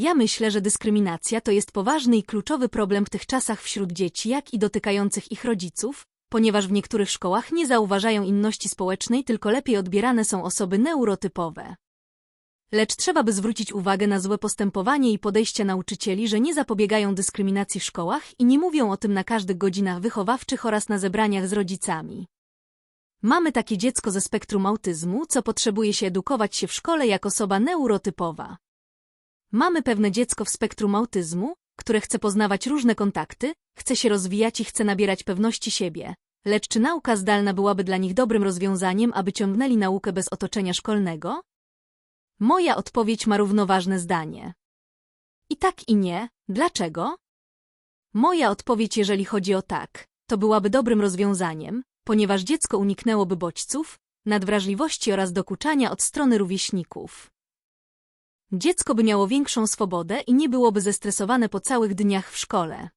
Ja myślę, że dyskryminacja to jest poważny i kluczowy problem w tych czasach wśród dzieci, jak i dotykających ich rodziców, ponieważ w niektórych szkołach nie zauważają inności społecznej, tylko lepiej odbierane są osoby neurotypowe. Lecz trzeba by zwrócić uwagę na złe postępowanie i podejście nauczycieli, że nie zapobiegają dyskryminacji w szkołach i nie mówią o tym na każdych godzinach wychowawczych oraz na zebraniach z rodzicami. Mamy takie dziecko ze spektrum autyzmu, co potrzebuje się edukować się w szkole jak osoba neurotypowa. Mamy pewne dziecko w spektrum autyzmu, które chce poznawać różne kontakty, chce się rozwijać i chce nabierać pewności siebie. Lecz czy nauka zdalna byłaby dla nich dobrym rozwiązaniem, aby ciągnęli naukę bez otoczenia szkolnego? Moja odpowiedź ma równoważne zdanie. I tak i nie. Dlaczego? Moja odpowiedź, jeżeli chodzi o tak, to byłaby dobrym rozwiązaniem, ponieważ dziecko uniknęłoby bodźców, nadwrażliwości oraz dokuczania od strony rówieśników. Dziecko by miało większą swobodę i nie byłoby zestresowane po całych dniach w szkole.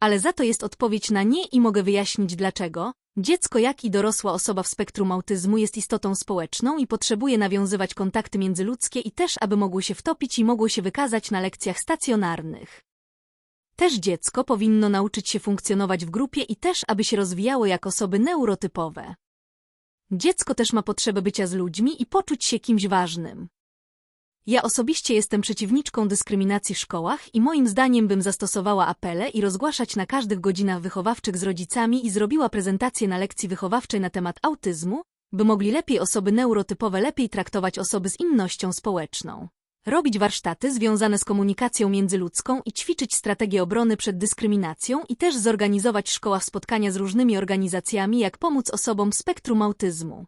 Ale za to jest odpowiedź na nie i mogę wyjaśnić dlaczego. Dziecko, jak i dorosła osoba w spektrum autyzmu jest istotą społeczną i potrzebuje nawiązywać kontakty międzyludzkie i też, aby mogło się wtopić i mogło się wykazać na lekcjach stacjonarnych. Też dziecko powinno nauczyć się funkcjonować w grupie i też, aby się rozwijało jak osoby neurotypowe. Dziecko też ma potrzebę bycia z ludźmi i poczuć się kimś ważnym. Ja osobiście jestem przeciwniczką dyskryminacji w szkołach i moim zdaniem bym zastosowała apele i rozgłaszać na każdych godzinach wychowawczych z rodzicami i zrobiła prezentację na lekcji wychowawczej na temat autyzmu, by mogli lepiej osoby neurotypowe lepiej traktować osoby z innością społeczną. Robić warsztaty związane z komunikacją międzyludzką i ćwiczyć strategię obrony przed dyskryminacją i też zorganizować w szkołach spotkania z różnymi organizacjami, jak pomóc osobom spektrum autyzmu.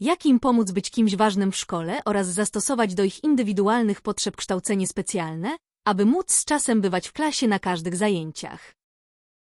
Jak im pomóc być kimś ważnym w szkole oraz zastosować do ich indywidualnych potrzeb kształcenie specjalne, aby móc z czasem bywać w klasie na każdych zajęciach.